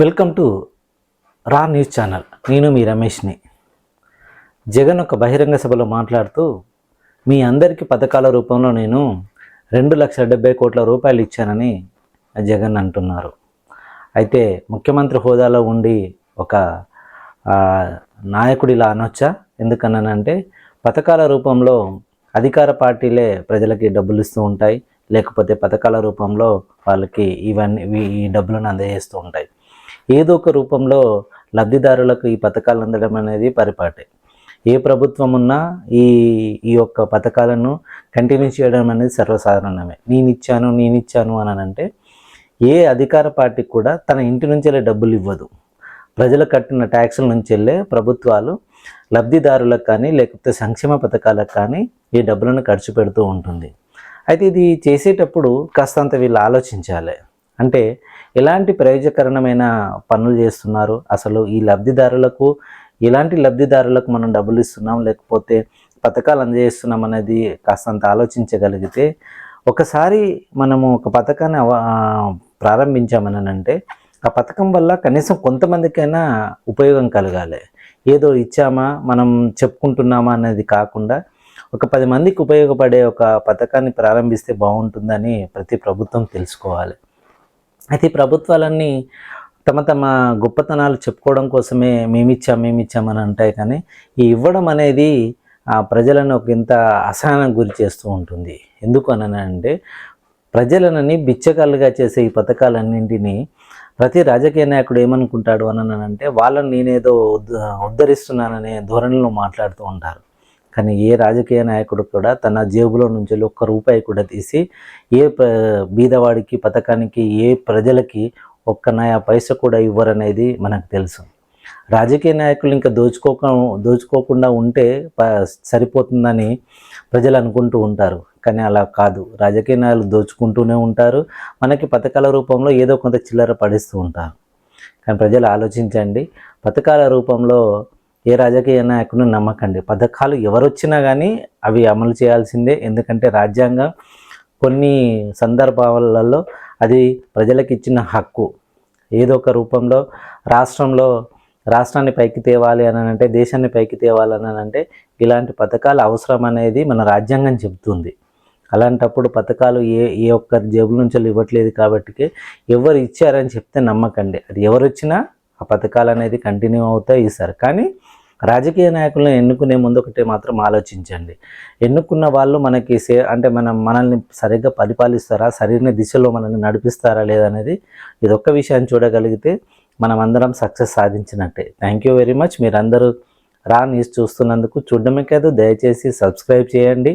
Welcome to Raa news channel. నేను మీ రమేష్ని. జగన్ ఒక బహిరంగ సభలో మాట్లాడుతూ మీ అందరికీ పథకాల రూపంలో నేను రెండు లక్షల డెబ్బై కోట్ల రూపాయలు ఇచ్చానని జగన్ అంటున్నారు. అయితే ముఖ్యమంత్రి హోదాలో ఉండి ఒక నాయకుడు ఇలా అనొచ్చా? ఎందుకన్నానంటే పథకాల రూపంలో అధికార పార్టీలే ప్రజలకి డబ్బులు ఇస్తూ ఉంటాయి లేకపోతే పథకాల రూపంలో వాళ్ళకి ఇవన్నీ ఈ డబ్బులను అందజేస్తూ ఉంటాయి. ఏదో ఒక రూపంలో లబ్ధిదారులకు ఈ పథకాలు అందడం అనేది పరిపాటే. ఏ ప్రభుత్వం ఉన్నా ఈ ఈ యొక్క పథకాలను కంటిన్యూ చేయడం అనేది సర్వసాధారణమే. నేను ఇచ్చాను నేను ఇచ్చాను అని అంటే ఏ అధికార పార్టీ కూడా తన ఇంటి నుంచెళ్ళే డబ్బులు ఇవ్వదు. ప్రజలు కట్టిన ట్యాక్సుల నుంచి వెళ్ళే ప్రభుత్వాలు లబ్ధిదారులకు కానీ లేకపోతే సంక్షేమ పథకాలకు కానీ ఈ డబ్బులను ఖర్చు పెడుతూ ఉంటుంది. అయితే ఇది చేసేటప్పుడు కాస్తంత వీళ్ళు ఆలోచించాలి. అంటే ఎలాంటి ప్రయోజకరమైన పనులు చేస్తున్నారు? అసలు ఈ లబ్ధిదారులకు ఎలాంటి లబ్ధిదారులకు మనం డబ్బులు ఇస్తున్నాం? లేకపోతే పథకాలు అందజేస్తున్నాం అనేది కాస్తంత ఆలోచించగలిగితే ఒకసారి మనము ఒక పథకాన్ని అవ- ప్రారంభించామని అంటే ఆ పథకం వల్ల కనీసం కొంతమందికైనా ఉపయోగం కలగాలి. ఏదో ఇచ్చామా మనం చెప్పుకుంటున్నామా అనేది కాకుండా ఒక పది మందికి ఉపయోగపడే ఒక పథకాన్ని ప్రారంభిస్తే బాగుంటుందని ప్రతి ప్రభుత్వం తెలుసుకోవాలి. అయితే ప్రభుత్వాలన్నీ తమ తమ గొప్పతనాలు చెప్పుకోవడం కోసమే మేమిచ్చాం మేమిచ్చామని అంటాయి కానీ ఈ ఇవ్వడం అనేది ఆ ప్రజలను ఒక ఇంత అసహనానికి గురి చేస్తూ ఉంటుంది. ఎందుకు అని అంటే ప్రజలనని బిచ్చకాలుగా చేసే ఈ పథకాలన్నింటినీ ప్రతి రాజకీయ నాయకుడు ఏమనుకుంటాడు అని అంటే వాళ్ళని నేనేదో ఉద్ధ- ఉద్ధరిస్తున్నాననే ధోరణిలో మాట్లాడుతూ ఉంటారు. కానీ ఏ రాజకీయ నాయకుడు కూడా తన జేబులో నుంచి ఒక్క రూపాయి కూడా తీసి ఏ బీదవాడికి పథకానికి ఏ ప్రజలకి ఒక్క నయా పైస కూడా ఇవ్వరనేది మనకు తెలుసు. రాజకీయ నాయకులు ఇంకా దోచుకోక దోచుకోకుండా ఉంటే సరిపోతుందని ప్రజలు అనుకుంటూ ఉంటారు. కానీ అలా కాదు. రాజకీయ నాయకులు దోచుకుంటూనే ఉంటారు. మనకి పథకాల రూపంలో ఏదో కొంత చిల్లర పడిస్తూ ఉంటారు. కానీ ప్రజలు ఆలోచించండి. పథకాల రూపంలో ఏ రాజకీయ నాయకుడిని నమ్మకండి. పథకాలు ఎవరు వచ్చినా కానీ అవి అమలు చేయాల్సిందే. ఎందుకంటే రాజ్యాంగం కొన్ని సందర్భాలలో అది ప్రజలకు ఇచ్చిన హక్కు. ఏదో ఒక రూపంలో రాష్ట్రంలో రాష్ట్రాన్ని పైకి తేవాలి అని అంటే దేశాన్ని పైకి తేవాలి అని అంటే ఇలాంటి పథకాలు అవసరం అనేది మన రాజ్యాంగం చెబుతుంది. అలాంటప్పుడు పథకాలు ఏ ఏ ఒక్క జేబుల నుంచి ఇవ్వట్లేదు కాబట్టి ఎవరు ఇచ్చారని చెప్తే నమ్మకండి. అది ఎవరు వచ్చినా ఆ పథకాలు అనేది కంటిన్యూ అవుతాయి ఇస్తారు కానీ రాజకీయ నాయకులను ఎన్నుకునే ముందు ఒకటి మాత్రం ఆలోచించండి. ఎన్నుకున్న వాళ్ళు మనకి సే అంటే మనం మనల్ని సరిగ్గా పరిపాలిస్తారా సరైన దిశలో మనల్ని నడిపిస్తారా లేదనేది ఇది ఒక్క విషయాన్ని చూడగలిగితే మనం అందరం success సాధించినట్టే. Thank you very much. మీరందరూ రా న్యూస్ చూస్తున్నందుకు చూడడమే కాదు దయచేసి సబ్స్క్రైబ్ చేయండి.